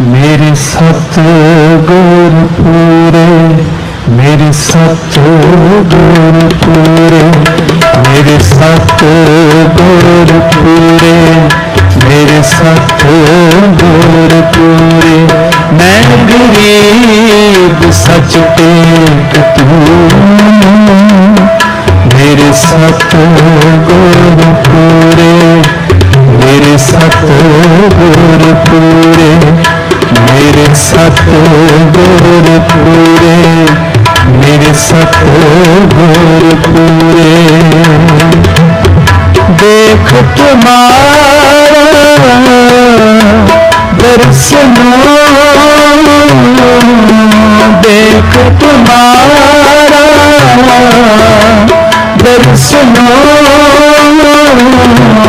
ਮੇਰੇ ਸਤ ਗੁਰ ਪੂਰੇ ਮੇਰੇ ਸਤ ਗੁਰ ਪੂਰੇ ਮੇਰੇ ਸਤ ਗੁਰ ਪੂਰੇ ਮੇਰੇ ਸਤ ਗੁਰ ਪੂਰੇ ਮੈਂ ਗਰੀਬ ਸੱਚ ਤੇ ਤੂੰ। ਮੇਰੇ ਸਤ ਗੁਰ ਪੂਰੇ ਮੇਰੇ ਸਤ ਗੁਰ ਪੂਰੇ ਸਤ ਗੁਰ ਪੂਰੇ ਮੇਰੇ ਸਤ ਗੁਰ ਪੂਰੇ ਦੇਖ ਤੁਮਾਰਾ ਦਰਸ਼ਨ ਦੇਖ ਤੁਮਾਰਾ ਦਰਸ਼ਨ